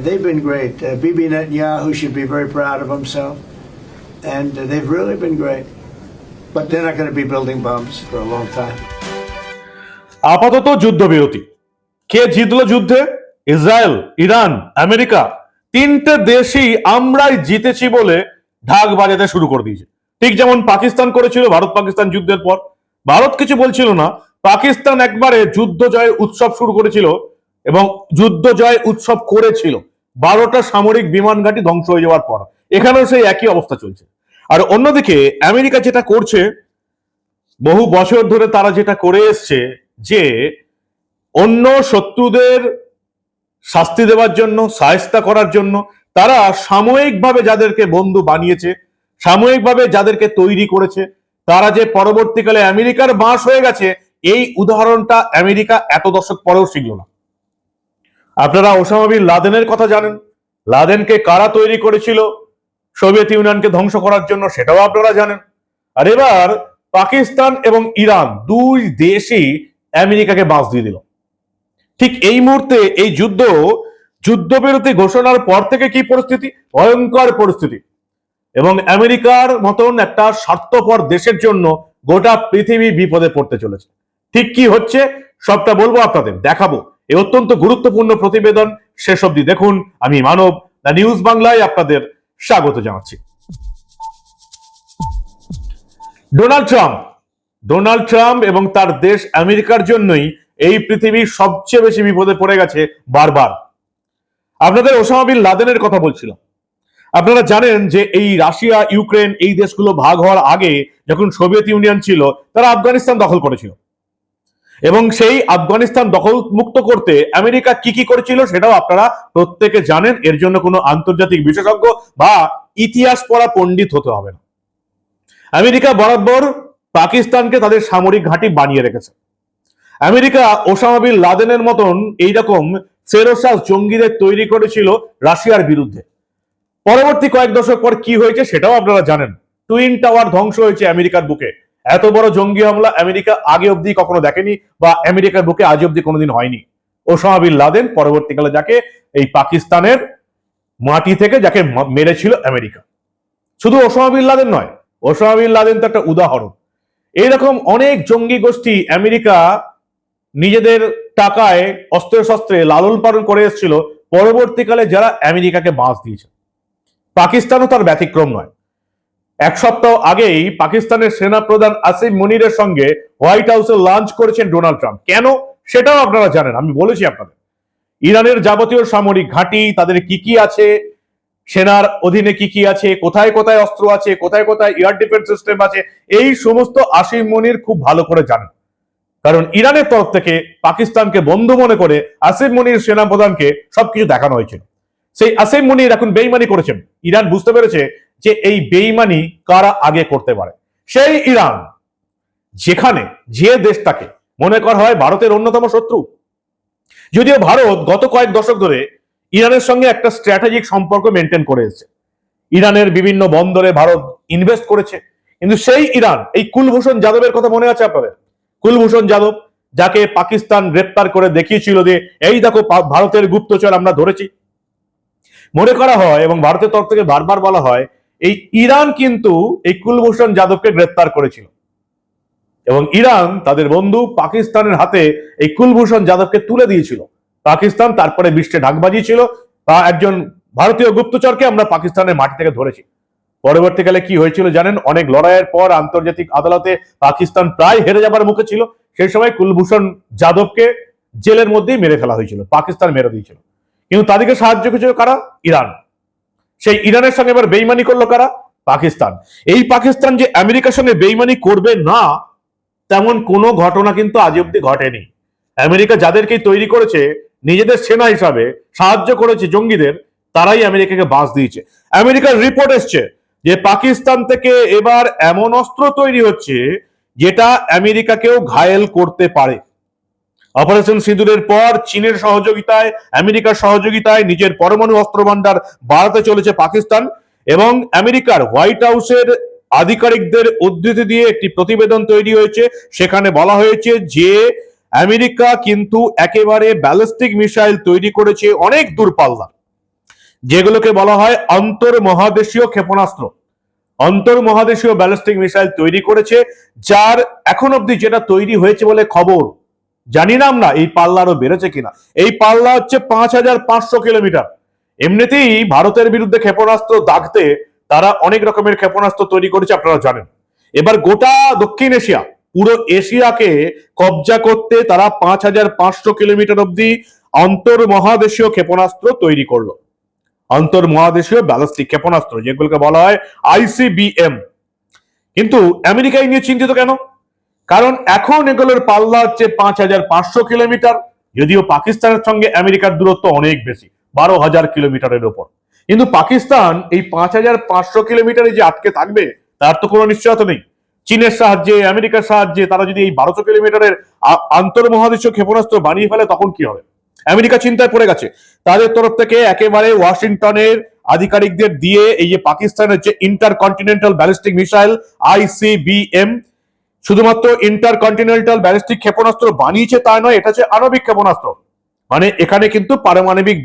They've been great. Uh, Bibi Netanyahu should be very proud of himself. And uh, they've really been great. But they're not going to be building bombs for a long time. আপাতত যুদ্ধবিরতি কে জিতলো যুদ্ধে Israel Iran America তিনটে দেশই আমরাই জিতেছি বলে ঢাক বাজাতে শুরু করে দিয়েছে ঠিক যেমন পাকিস্তান করেছিল ভারত পাকিস্তান যুদ্ধের পর ভারত কিছু বলছিল না পাকিস্তান একবারে যুদ্ধ জয়ের উৎসব শুরু করেছিল এবং যুদ্ধ জয় উৎসব করেছিল বারোটা সামরিক বিমান ঘাঁটি ধ্বংস হয়ে যাওয়ার পর, এখানেও সেই একই অবস্থা চলছে। আর অন্যদিকে, আমেরিকা যেটা করছে, বহু বছর ধরে তারা যেটা করে এসছে, যে অন্য শত্রুদের শাস্তি দেওয়ার জন্য, সায়স্তা করার জন্য, তারা সাময়িকভাবে যাদেরকে বন্ধু বানিয়েছে, সাময়িকভাবে যাদেরকে তৈরি করেছে, তারা যে পরবর্তীকালে আমেরিকার বাঁশ হয়ে গেছে, এই উদাহরণটা আমেরিকা এত দশক পরেও শিখল না। আপনারা ওসামা বিন লাদেনের কথা জানেন। লাদেনকে কারা তৈরি করেছিল? সোভিয়েত ইউনিয়নকে ধ্বংস করার জন্য সেটাও আপনারা জানেন। আর এবার পাকিস্তান এবং ইরান দুই দেশই আমেরিকাকে বাঁশ দিয়ে দিল। ঠিক এই মুহূর্তে এই যুদ্ধ, যুদ্ধবিরতি ঘোষণার পর থেকে কি পরিস্থিতি? ভয়ঙ্কর পরিস্থিতি। এবং আমেরিকার মতন একটা স্বার্থপর দেশের জন্য গোটা পৃথিবী বিপদে পড়তে চলেছে। ঠিক কি হচ্ছে? সবটা বলব আপনাদের, দেখাবো। এই অত্যন্ত গুরুত্বপূর্ণ প্রতিবেদন শেষ অবধি দেখুন। আমি মানব, দ্য নিউজ বাংলায় আপনাদের স্বাগত জানাচ্ছি। ডোনাল্ড ট্রাম্প ডোনাল্ড ট্রাম্প এবং তার দেশ আমেরিকার জন্যই এই পৃথিবীর সবচেয়ে বেশি বিপদে পড়ে গেছে বারবার। আপনাদের ওসামা বিন লাদেনের কথা বলছিলাম। আপনারা জানেন যে এই রাশিয়া, ইউক্রেন এই দেশগুলো ভাগ হওয়ার আগে যখন সোভিয়েত ইউনিয়ন ছিল, তারা আফগানিস্তান দখল করেছিল। এবং সেই আফগানিস্তান দখল মুক্ত করতে আমেরিকা কি কি করেছিল সেটাও আপনারা প্রত্যেকে জানেন। এর জন্য কোনো আন্তর্জাতিক বিশেষজ্ঞ বা ইতিহাস পড়া পণ্ডিত হতে হবে না। আমেরিকা বরাবর পাকিস্তানকে তাদের সামরিক ঘাঁটি বানিয়ে রেখেছে। আমেরিকা ওসামা বিন লাদেনের মতন এইরকম ফেরোসাস জঙ্গিদের তৈরি করেছিল রাশিয়ার বিরুদ্ধে। পরবর্তী কয়েক দশক পর কি হয়েছে সেটাও আপনারা জানেন। টুইন টাওয়ার ধ্বংস হয়েছে আমেরিকার বুকে। এত বড় জঙ্গি হামলা আমেরিকা আগে অবধি কখনো দেখেনি বা আমেরিকার বুকে আজ অবধি কোনোদিন হয়নি। ওসামা বিন লাদেন পরবর্তীকালে যাকে এই পাকিস্তানের মাটি থেকে যাকে মেরেছিল আমেরিকা। শুধু ওসামা বিন লাদেন নয়, ওসামা বিন লাদেন তো একটা উদাহরণ। এইরকম অনেক জঙ্গি গোষ্ঠী আমেরিকা নিজেদের টাকায় অস্ত্র শস্ত্রে লালন পালন করে এসেছিল, পরবর্তীকালে যারা আমেরিকাকে বাঁশ দিয়েছে। পাকিস্তানও তার ব্যতিক্রম নয়। এক সপ্তাহ আগেই পাকিস্তানের সেনা প্রধান আসিফ মনিরের সঙ্গে হোয়াইট হাউসে লাঞ্চ করেছেন ডোনাল্ড ট্রাম্প। কেন? সেটাও আপনারা জানেন, আমি বলেছি আপনাদের। ইরানের যাবতীয় সামরিক ঘাঁটি, তাদের কি কি আছে? সেনার অধীনে কি কি আছে? কোথায় কোথায় অস্ত্র আছে? কোথায় কোথায় এয়ার ডিফেন্স সিস্টেম আছে? এই সমস্ত আসিফ মনির খুব ভালো করে জানেন। কারণ ইরানের তরফ থেকে পাকিস্তানকে বন্ধু মনে করে আসিফ মনির সেনা প্রধানকে সবকিছু দেখানো হয়েছিল। সেই আসিফ মনির এখন বেইমানি করেছেন। ইরান বুঝতে পেরেছে যে এই বেইমানি কারা আগে করতে পারে? সেই ইরান, যেখানে যে দেশটাকে মনে করা হয় ভারতের অন্যতম শত্রু। যদিও ভারত গত কয়েক দশক ধরে ইরানের সঙ্গে একটা স্ট্র্যাটেজিক সম্পর্ক মেনটেন করে এসেছে। ইরানের বিভিন্ন বন্দরে ভারত ইনভেস্ট করেছে। কিন্তু সেই ইরান, এই কুলভূষণ যাদবের কথা মনে আছে আপনাদের? কুলভূষণ যাদব, যাকে পাকিস্তান গ্রেপ্তার করে দেখিয়েছিল যে, এই দেখো ভারতের গুপ্তচর আমরা ধরেছি। মনে করা হয় এবং ভারতের তরফ থেকে বারবার বলা হয় এই ইরান কিন্তু এই কুলভূষণ যাদবকে গ্রেপ্তার করেছিল। এবং ইরান তাদের বন্ধু পাকিস্তানের হাতে এই কুলভূষণ যাদবকে তুলে দিয়েছিল। পাকিস্তান তারপরে বিশ্বে ঢাক বাজিয়েছিল একজন ভারতীয় গুপ্তচরকে আমরা পাকিস্তানের মাটি থেকে ধরেছি। পরবর্তীকালে কি হয়েছিল জানেন? অনেক লড়াইয়ের পর আন্তর্জাতিক আদালতে পাকিস্তান প্রায় হেরে যাবার মুখে ছিল। সেই সময় কুলভূষণ যাদবকে জেলের মধ্যেই মেরে ফেলা হয়েছিল। পাকিস্তান মেরে দিয়েছিল। কিন্তু তাদেরকে সাহায্য করেছিল কারা? ইরান। সেই ইরানের সঙ্গে এবার বেইমানি করল কারা? পাকিস্তান। এই পাকিস্তান যে আমেরিকার সঙ্গে বেইমানি করবে না, তেমন কোনো ঘটনা কিন্তু আজ অব্দি ঘটেনি। আমেরিকা যাদেরকেই তৈরি করেছে, নিজেদের সেনা হিসাবে সাহায্য করেছে জঙ্গিদের, তারাই আমেরিকাকে বাস দিয়েছে। আমেরিকার রিপোর্ট এসছে যে পাকিস্তান থেকে এবার এমন অস্ত্র তৈরি হচ্ছে, যেটা আমেরিকাকেও ঘায়েল করতে পারে। অপারেশন সিঁদুরের পর চীনের সহযোগিতায়, আমেরিকার সহযোগিতায় নিজের পরমাণু অস্ত্র ভান্ডার বাড়াতে চলেছে পাকিস্তান এবং আমেরিকার হোয়াইট হাউসের আধিকারিকদের উদ্ধৃতি দিয়ে একটি প্রতিবেদন তৈরি হয়েছে। সেখানে বলা হয়েছে যে, আমেরিকা কিন্তু একেবারে ব্যালিস্টিক মিসাইল তৈরি করেছে অনেক দূরপাল্লা যেগুলোকে বলা হয় অন্তর মহাদেশীয় ক্ষেপণাস্ত্র। অন্তর মহাদেশীয় ব্যালিস্টিক মিসাইল তৈরি করেছে, যার এখন অবধি যেটা তৈরি হয়েছে বলে খবর জানি না আমরা এই পাল্লা আরও বেড়েছে কিনা। এই পাল্লা হচ্ছে পাঁচ হাজার পাঁচশো কিলোমিটার। এমনিতেই ভারতের বিরুদ্ধে ক্ষেপণাস্ত্র দাগতে তারা অনেক রকমের ক্ষেপণাস্ত্র তৈরি করেছে, আপনারা জানেন। এবার গোটা দক্ষিণ এশিয়া, পুরো এশিয়াকে কবজা করতে তারা পাঁচ হাজার পাঁচশো কিলোমিটার অব্দি অন্তর মহাদেশীয় ক্ষেপণাস্ত্র তৈরি করল। অন্তর মহাদেশীয় ব্যালিস্টিক ক্ষেপণাস্ত্র, যেগুলোকে বলা হয় আইসিবিএম। কিন্তু আমেরিকা এই নিয়ে চিন্তিত কেন? কারণ এখন এগুলোর পাল্লা হচ্ছে পাঁচ হাজার পাঁচশো কিলোমিটার, যদিও পাকিস্তানের সঙ্গে আমেরিকার দূরত্ব অনেক বেশি, বারো হাজার কিলোমিটারের ওপর। কিন্তু পাকিস্তান এই পাঁচ হাজার পাঁচশো কিলোমিটারে যে আটকে থাকবে, তার তো কোনো নিশ্চয়তা নেই। চীনের সাহায্যে, আমেরিকার সাহায্যে, তারা যদি এই বারোশো কিলোমিটারের আন্তর্মহাদেশীয় ক্ষেপণাস্ত্র বানিয়ে ফেলে, তখন কি হবে? আমেরিকা চিন্তায় পড়ে গেছে। তাদের তরফ থেকে একেবারে ওয়াশিংটনের আধিকারিকদের দিয়ে এই যে পাকিস্তানের যে intercontinental ballistic missile ICBM শুধুমাত্র ইন্টার কন্টিনেন্টাল ব্যালিস্টিক ক্ষেপণাস্ত্র বানিয়েছে তা নয়, এটা হচ্ছে আণবিক ক্ষেপণাস্ত্র। মানে এখানে কিন্তু পারমাণবিক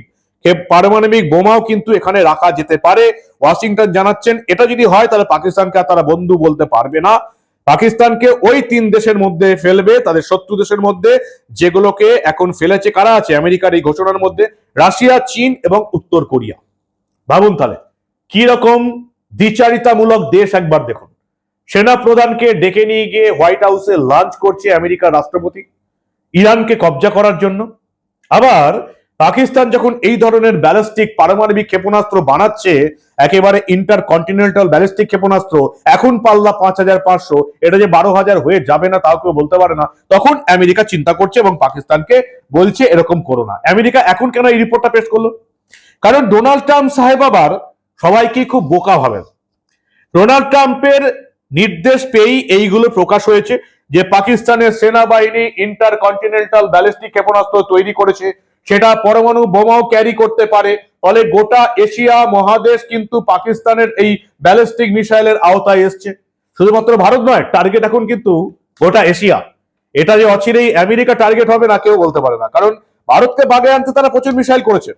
পারমাণবিক বোমাও কিন্তু এখানে রাখা যেতে পারে। ওয়াশিংটন জানাচ্ছেন, এটা যদি হয় তাহলে পাকিস্তানকে তারা বন্ধু বলতে পারবে না। পাকিস্তানকে ওই তিন দেশের মধ্যে ফেলবে, তাদের শত্রু দেশের মধ্যে, যেগুলোকে এখন ফেলেছে কারা আছে? আমেরিকার এই ঘোষণার মধ্যে রাশিয়া, চীন এবং উত্তর কোরিয়া। ভাবুন তাহলে কি রকম দ্বিচারিতামূলক দেশ একবার দেখুন। সেনা প্রধানকে ডেকে নিয়ে গিয়ে হোয়াইট হাউসে লাঞ্চ করছে আমেরিকার রাষ্ট্রপতি। ইরানকে কবজা করার জন্য। আবার পাকিস্তান যখন এই ধরনের ব্যালিস্টিক পারমাণবিক ক্ষেপণাস্ত্র বানাচ্ছে, একেবারে ইন্টার কন্টিনেন্টাল ব্যালিস্টিক ক্ষেপণাস্ত্র, এখন পাল্লা পাঁচ হাজার পাঁচশো, এটা যে বারো হাজার হয়ে যাবে না, তাও কেউ বলতে পারে না। তখন আমেরিকা চিন্তা করছে এবং পাকিস্তানকে বলছে, এরকম করো না। আমেরিকা এখন কেন এই রিপোর্টটা পেশ করল? কারণ ডোনাল্ড ট্রাম্প সাহেব আবার সবাইকে খুব বোকা ভাবেন। ডোনাল্ড ট্রাম্পের নির্দেশ পেয়েই এইগুলো প্রকাশ হয়েছে যে পাকিস্তানের সেনাবাহিনী ইন্টার কন্টিনেন্টাল ব্যালিস্টিক ক্ষেপণাস্ত্র তৈরি করেছে। সেটা পরমাণু বোমাও ক্যারি করতে পারে। ফলে গোটা এশিয়া মহাদেশ কিন্তু পাকিস্তানের এই ব্যালিস্টিক মিসাইলের আওতায় এসছে। শুধুমাত্র ভারত নয় টার্গেট এখন কিন্তু গোটা এশিয়া। এটা যে অচিরেই আমেরিকা টার্গেট হবে না কেউ বলতে পারে না। কারণ ভারতকে বাগে আনতে তারা প্রচুর মিসাইল করেছে।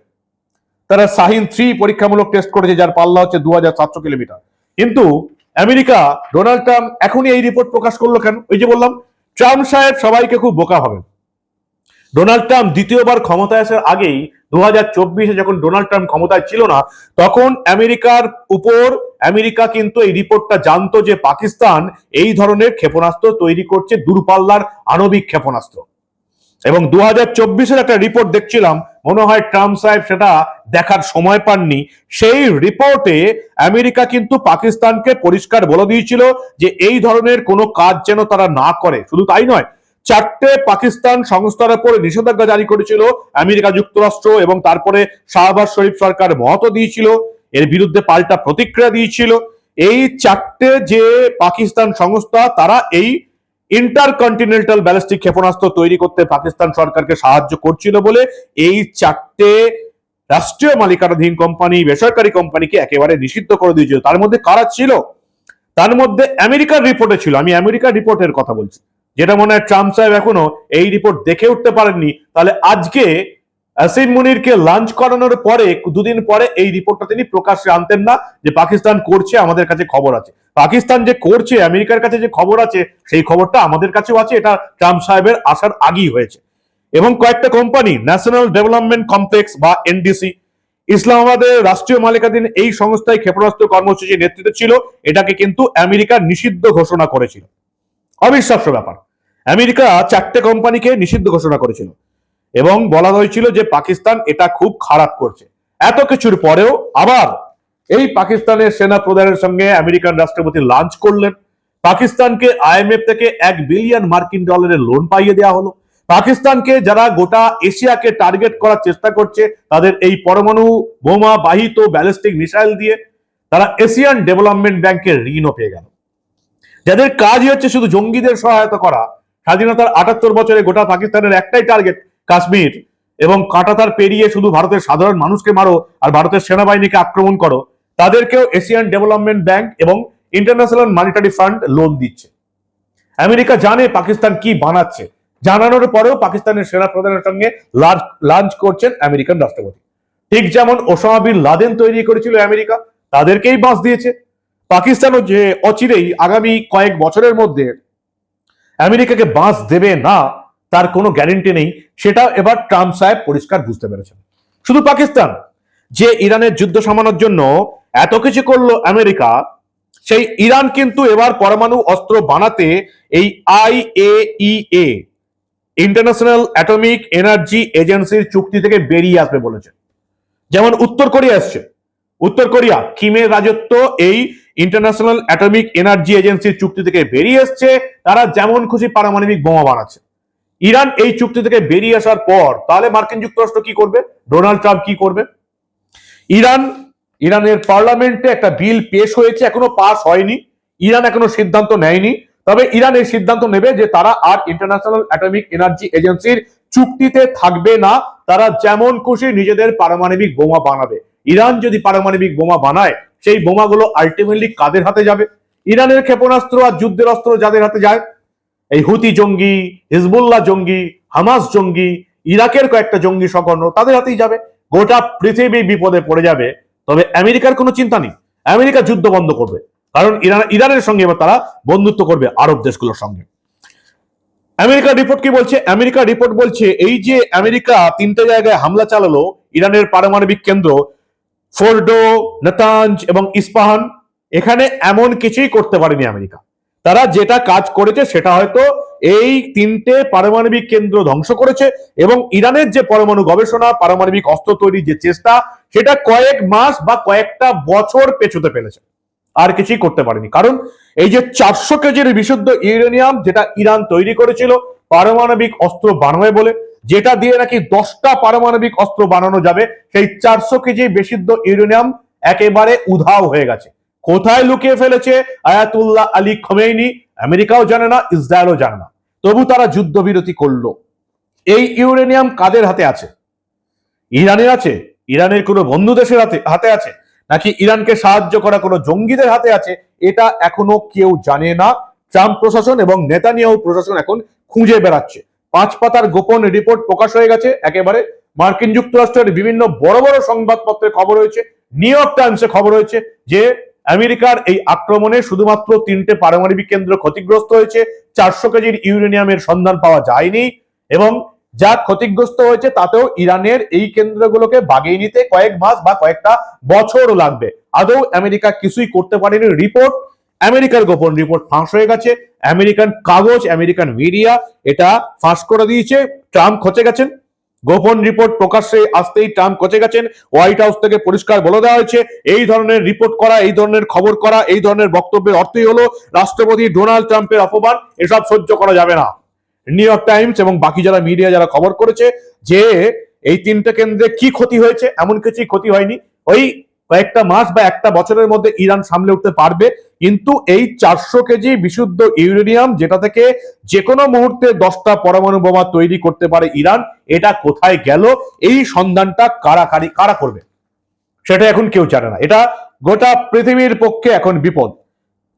তারা সাহিন থ্রি পরীক্ষামূলক টেস্ট করেছে, যার পাল্লা হচ্ছে দু কিলোমিটার। কিন্তু আমেরিকা, ডোনাল্ড ট্রাম্প এখনই এই রিপোর্ট প্রকাশ করল কেন? ওই যে বললাম, ট্রাম্প সাহেব সবাইকে খুব বোকা হবেন ডোনাল্ড ট্রাম্প দ্বিতীয়বার ক্ষমতায় আসার আগেই দু হাজার যখন ডোনাল্ড ট্রাম্প ক্ষমতায় ছিল না, তখন আমেরিকার উপর, আমেরিকা কিন্তু এই রিপোর্টটা জানতো যে পাকিস্তান এই ধরনের ক্ষেপণাস্ত্র তৈরি করছে, দূরপাল্লার আণবিক ক্ষেপণাস্ত্র। এবং দু হাজার চব্বিশের একটা রিপোর্ট দেখছিলাম, মনে হয় ট্রাম্প সাহেব সেটা দেখার সময় পাননি। সেই রিপোর্টে আমেরিকা কিন্তু পাকিস্তানকে পরিষ্কার বলে দিয়েছিল যে এই ধরনের কোনো কাজ যেন তারা না করে। শুধু তাই নয়, চারটে পাকিস্তান সংস্থার উপর নিষেধাজ্ঞা জারি করেছিল, আমেরিকা যুক্তরাষ্ট্র এবং তারপরে শাহবাজ শরীফ সরকার মত দিয়েছিল, এর বিরুদ্ধে পাল্টা প্রতিক্রিয়া দিয়েছিল। এই চারটে যে পাকিস্তান সংস্থা, তারা এই ইন্টার কন্টিনেন্টাল ব্যালিস্টিক ক্ষেপণাস্ত্র তৈরি করতে পাকিস্তান সরকারকে সাহায্য করছিল বলে এই চারটে রাষ্ট্রীয় মালিকানাধীন কোম্পানি, বেসরকারি কোম্পানিকে একেবারে নিষিদ্ধ করে দিয়েছিল। তার মধ্যে কারা ছিল? তার মধ্যে আমেরিকার রিপোর্টে ছিল। আমি আমেরিকার রিপোর্টের কথা বলছি। যেটা মনে হয় ট্রাম্প সাহেব এখনও এই রিপোর্ট দেখে উঠতে পারেননি। তাহলে আজকে আসিম মুনিরকে লাঞ্চ করানোর পরে, দুদিন পরে এই রিপোর্টটা তিনি প্রকাশ্যে আনতেন না যে পাকিস্তান করছে, আমাদের কাছে খবর আছে। পাকিস্তান যে করছে, আমেরিকার কাছে যে খবর আছে, সেই খবরটা আমাদের কাছেও আছে, এটা ট্রাম্প সাহেবের আসার আগেই হয়েছে। এবং কয়েকটা কোম্পানি ন্যাশনাল ডেভেলপমেন্ট কমপ্লেক্স বা এনডিসি ইসলামাবাদের রাষ্ট্রীয় মালিকাধীন এই সংস্থায় ক্ষেপণাস্ত্র কর্মসূচির নেতৃত্ব ছিল, এটাকে কিন্তু আমেরিকা নিষিদ্ধ ঘোষণা করেছিল। অবিশ্বাস্য ব্যাপার। আমেরিকা চারটে কোম্পানিকে নিষিদ্ধ ঘোষণা করেছিল। এবং বলা হয়েছিল যে পাকিস্তান এটা খুব খারাপ করছে। এত কিছুর পরেও আবার এই পাকিস্তানের সেনা প্রধানের সঙ্গে আমেরিকান রাষ্ট্রপতি লাঞ্চ করলেন। পাকিস্তানকে আইএমএফ থেকে এক বিলিয়ন মার্কিন ডলারের লোন পাইয়ে দেওয়া হলো। পাকিস্তানকে যারা গোটা এশিয়াকে টার্গেট করার চেষ্টা করছে, তাদের এই পরমাণু বোমা বাহিত ব্যালিস্টিক মিসাইল দিয়ে তারা এশিয়ান ডেভেলপমেন্ট ব্যাংকের ঋণও পেয়ে গেল। যাদের কাজই হচ্ছে শুধু জঙ্গিদের সহায়তা করা, স্বাধীনতার আটাত্তর বছরে গোটা পাকিস্তানের একটাই টার্গেট কাশ্মীর এবং কাঁটাতার পেরিয়ে শুধু ভারতের সাধারণ মানুষকে মারো আর ভারতের সেনাবাহিনীকে আক্রমণ করো, তাদেরকেও এশিয়ান ডেভেলপমেন্ট ব্যাংক এবং ইন্টারন্যাশনাল মানিটারি ফান্ড লোন দিচ্ছে। আমেরিকা জানে পাকিস্তান কি বানাচ্ছে। জানানোর পরেও পাকিস্তানের সেনা প্রধানের সঙ্গে লাঞ্চ করছেন আমেরিকান রাষ্ট্রপতি। ঠিক যেমন ওসামা বিন লাদেন তৈরি করেছিল আমেরিকা, তাদেরকেই বাঁশ দিয়েছে। পাকিস্তানও যে অচিরেই আগামী কয়েক বছরের মধ্যে আমেরিকাকে বাঁশ দেবে না তার কোনো গ্যারেন্টি নেই, সেটা এবার ট্রাম্প সাহেব পরিষ্কার বুঝতে পেরেছেন। শুধু পাকিস্তান, যে ইরানের যুদ্ধ সামানোর জন্য এত কিছু করল আমেরিকা, সেই ইরান কিন্তু এবার পরমাণু অস্ত্র বানাতে এই I A IAEA international atomic energy এজেন্সির চুক্তি থেকে বেরিয়ে আসবে বলেছে। যেমন উত্তর কোরিয়া আসছে উত্তর কোরিয়া কিমের রাজত্ব এই ইন্টারন্যাশনাল অ্যাটমিক এনার্জি এজেন্সির চুক্তি থেকে বেরিয়ে এসছে। তারা যেমন খুশি পারমাণবিক বোমা বানাচ্ছে। ইরান এই চুক্তি থেকে বেরিয়ে আসার পর, তাহলে মার্কিন যুক্তরাষ্ট্র কি করবে? ডোনাল্ড ট্রাম্প কি করবে? ইরান, ইরানের পার্লামেন্টে একটা বিল পেশ হয়েছে, এখনও পাস হয়নি। ইরান এখনও সিদ্ধান্ত নেয়নি। তবে ইরান এই সিদ্ধান্ত নেবে যে তারা আর ইন্টারন্যাশনাল অ্যাটমিক এনার্জি এজেন্সির চুক্তিতে থাকবে না। তারা যেমন খুশি নিজেদের পারমাণবিক বোমা বানাবে। ইরান যদি পারমাণবিক বোমা বানায়, সেই বোমাগুলো আলটিমেটলি কাদের হাতে যাবে? ইরানের ক্ষেপণাস্ত্র আর যুদ্ধের অস্ত্র যাদের হাতে যায়? এই হুতি জঙ্গি, হিজবুল্লাহ জঙ্গি, হামাস জঙ্গি, ইরাকের কয়েকটা জঙ্গি সকর্ণ তাদের হাতেই যাবে। গোটা পৃথিবী বিপদে পড়ে যাবে। তবে আমেরিকার কোনো চিন্তা নেই। আমেরিকা যুদ্ধ বন্ধ করবে। কারণ ইরান, ইরানের সঙ্গে এবার তারা বন্ধুত্ব করবে আরব দেশগুলোর সঙ্গে। আমেরিকার রিপোর্ট কি বলছে? আমেরিকার রিপোর্ট বলছে, এই যে আমেরিকা তিনটে জায়গায় হামলা চালালো, ইরানের পারমাণবিক কেন্দ্র ফোর্ডো, নেতাঞ্জ এবং ইস্পাহান, এখানে এমন কিছুই করতে পারেনি আমেরিকা। তারা যেটা কাজ করেছে সেটা হয়তো এই তিনটে পারমাণবিক কেন্দ্র ধ্বংস করেছে এবং ইরানের যে পরমাণু গবেষণা, পারমাণবিক অস্ত্র তৈরির যে চেষ্টা, সেটা কয়েক মাস বা কয়েকটা বছর পেছোতে ফেলেছে। আর কিছুই করতে পারেনি। কারণ এই যে চারশো কেজির বিশুদ্ধ ইউরেনিয়াম যেটা ইরান তৈরি করেছিল পারমাণবিক অস্ত্র বানাবে বলে, যেটা দিয়ে নাকি দশটা পারমাণবিক অস্ত্র বানানো যাবে, সেই চারশো কেজি বিশুদ্ধ ইউরেনিয়াম একেবারে উধাও হয়ে গেছে। কোথায় লুকিয়ে ফেলেছে আয়াতুল্লাহ আলী খমেইনি? আমেরিকাও জানে না, ইসরায়েলও জানে না। তবু তারা যুদ্ধবিরতি করল। এই ইউরেনিয়াম কাদের হাতে আছে? ইরানের আছে? ইরানের কোনো বন্ধু দেশের হাতে হাতে আছে? নাকি ইরানকে সাহায্য করা কোনো জঙ্গিদের হাতে আছে? এটা এখনও কেউ জানে না। ট্রাম্প প্রশাসন এবং নেতানিয়াহু প্রশাসন এখন খুঁজে বেড়াচ্ছে। পাঁচ পাতার গোপন রিপোর্ট প্রকাশ হয়ে গেছে একেবারে। মার্কিন যুক্তরাষ্ট্রের বিভিন্ন বড় বড় সংবাদপত্রে খবর হয়েছে নিউ ইয়র্ক টাইমসে খবর হয়েছে যে আমেরিকার এই আক্রমণে শুধুমাত্র তিনটে পারমাণবিক কেন্দ্র ক্ষতিগ্রস্ত হয়েছে, চারশো কেজির ইউরেনিয়ামের সন্ধান পাওয়া যায়নি, এবং যা ক্ষতিগ্রস্ত হয়েছে তাতেও ইরানের এই কেন্দ্রগুলোকে বাগিয়ে নিতে কয়েক মাস বা কয়েকটা বছর লাগবে। আদৌ আমেরিকা কিছুই করতে পারেনি রিপোর্ট। আমেরিকার গোপন রিপোর্ট ফাঁস হয়ে গেছে। আমেরিকান কাগজ, আমেরিকান মিডিয়া এটা ফাঁস করে দিয়েছে। ট্রাম্প খচে গেছেন। গোপন রিপোর্ট প্রকাশ্যে আসতেই ট্রাম্প কচে গেছেন। হোয়াইট হাউস থেকে পরিষ্কার বলে দেওয়া হয়েছে, এই ধরনের রিপোর্ট করা, এই ধরনের খবর করা, এই ধরনের বক্তব্যের অর্থই হলো রাষ্ট্রপতি ডোনাল্ড ট্রাম্পের অপমান। এসব সহ্য করা যাবে না। নিউ ইয়র্ক টাইমস এবং বাকি যারা মিডিয়া যারা খবর করেছে যে এই তিনটে কেন্দ্রে কি ক্ষতি হয়েছে, এমন কিছুই ক্ষতি হয়নি। ওই কয়েকটা মাস বা একটা বছরের মধ্যে ইরান সামলে উঠতে পারবে, কিন্তু এই চারশো কেজি বিশুদ্ধ ইউরেনিয়াম, যেটা থেকে যে কোনো মুহূর্তে দশটা পরমাণু বোমা তৈরি করতে পারে ইরান, এটা কোথায় গেল? এই সন্ধানটা কারা কারি, কারা করবে? সেটা এখন কেউ জানে না। এটা গোটা পৃথিবীর পক্ষে এখন বিপদ।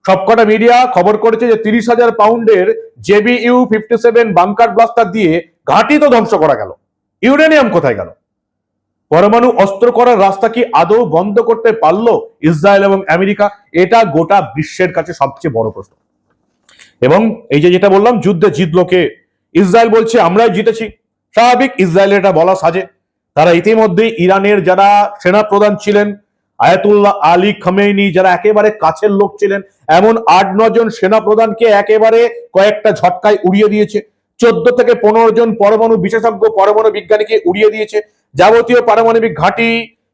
সবকটা মিডিয়া খবর করেছে যে তিরিশ হাজার পাউন্ডের GB U fifty seven bunker blaster দিয়ে ঘাঁটি তো ধ্বংস করা গেল। ইউরেনিয়াম কোথায় গেল? পরমাণু অস্ত্র করার রাস্তা কি আদৌ বন্ধ করতে পারল ইসরায়েল এবং আমেরিকা? এটা গোটা বিশ্বের কাছে সবচেয়ে বড় প্রশ্ন। এবং এই যে যেটা বললাম, যুদ্ধে জিতলো কে? ইসরায়েল বলছে, আমরাই জিতেছি। স্বাভাবিক, ইসরায়েলের এটা বলা সাজে। তারা ইতিমধ্যেই ইরানের যারা সেনা প্রধান ছিলেন, আয়াতুল্লাহ আলী খামেইনি, যারা একেবারে কাছের লোক ছিলেন, এমন আট জন সেনা প্রধানকে একেবারে কয়েকটা ঝটকায় উড়িয়ে দিয়েছে। চোদ্দ থেকে পনেরো জন পরমাণু বিশেষজ্ঞ পরমাণু বিজ্ঞানীকে উড়িয়ে দিয়েছে। যাবতীয় পারমাণবিক ঘাঁটি,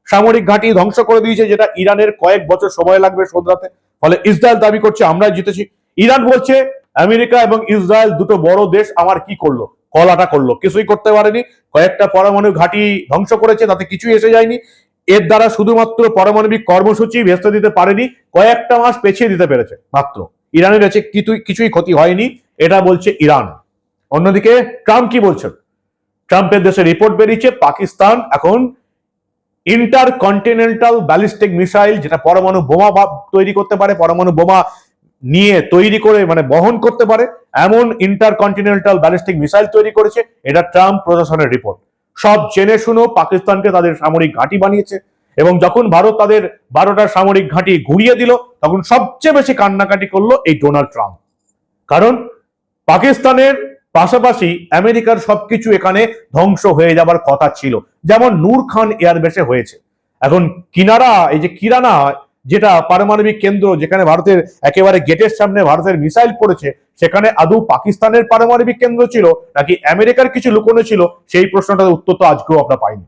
সামরিক ঘাঁটি ধ্বংস করে দিয়েছে, যেটা ইরানের কয়েক বছর সময় লাগবে শোধরাতে ফলে ইসরায়েল দাবি করছে আমরা জিতেছি। ইরান বলছে, আমেরিকা এবং ইসরায়েল দুটো বড় দেশ, আমার কি করল? কলাটা করল। কিছুই করতে পারেনি। কয়েকটা পরমাণু ঘাঁটি ধ্বংস করেছে, তাতে কিছুই এসে যায়নি। এর দ্বারা শুধুমাত্র পারমাণবিক কর্মসূচি ভেস্তে দিতে পারেনি, কয়েকটা মাস পেছিয়ে দিতে পেরেছে, মাত্র। ইরানের কাছে কিছুই ক্ষতি হয়নি, এটা বলছে ইরান। অন্যদিকে ট্রাম্প কি বলছেন? ট্রাম্পের দেশে রিপোর্ট বেরিয়েছে, পাকিস্তান এখন ইন্টার কন্টিনেন্টাল ব্যালিস্টিক মিসাইল, যেটা পরমাণু বোমা তৈরি করতে পারে, পরমাণু বোমা নিয়ে তৈরি করে মানে বহন করতে পারে, এমন ইন্টার কন্টিনেন্টাল ব্যালিস্টিক মিসাইল তৈরি করেছে, এটা ট্রাম্প প্রশাসনের রিপোর্ট। সব জেনে শুনো পাকিস্তানকে তাদের সামরিক ঘাঁটি বানিয়েছে, এবং যখন ভারত তাদের বারোটা সামরিক ঘাঁটি ঘুরিয়ে দিল, তখন সবচেয়ে বেশি কান্নাকাটি করল এই ডোনাল্ড ট্রাম্প। কারণ পাকিস্তানের পাশাপাশি আমেরিকার সবকিছু এখানে ধ্বংস হয়ে যাবার কথা ছিল। যেমন নূর খান এয়ারবেসে হয়েছে। এখন কিনারা, এই যে কিরানা, যেটা পারমাণবিক কেন্দ্র যেখানে ভারতের একেবারে গেটের সামনে ভারতের মিসাইল পড়েছে, সেখানে আদৌ পাকিস্তানের পারমাণবিক কেন্দ্র ছিল নাকি আমেরিকার কিছু লুকোনো ছিল? সেই প্রশ্নটার উত্তর তো আজকেও আমরা পাইনি।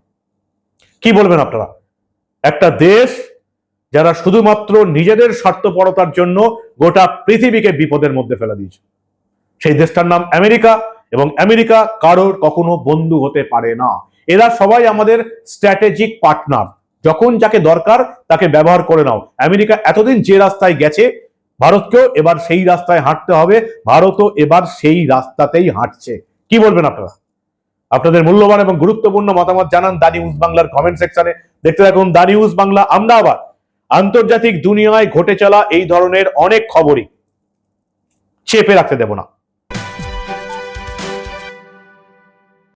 কি বলবেন আপনারা? একটা দেশ যারা শুধুমাত্র নিজেদের স্বার্থপরতার জন্য গোটা পৃথিবীকে বিপদের মধ্যে ফেলে দিয়েছে। সেই দেশটার নাম আমেরিকা এবং আমেরিকা কারোর কখনো বন্ধু হতে পারে না। এরা সবাই আমাদের স্ট্র্যাটেজিক পার্টনার যখন যাকে দরকার তাকে ব্যবহার করে নাও। আমেরিকা এতদিন যে রাস্তায় গেছে, ভারতকেও এবার সেই রাস্তায় হাঁটতে হবে। ভারতও এবার সেই রাস্তাতেই হাঁটছে। কি বলবেন আপনারা? আপনাদের মূল্যবান এবং গুরুত্বপূর্ণ মতামত জানান দা নিউজ বাংলার কমেন্ট সেকশনে দেখতে থাকুন দা নিউজ বাংলা। আমরা আবার আন্তর্জাতিক দুনিয়ায় ঘটে চলা এই ধরনের অনেক খবরই চেপে রাখতে দেব না।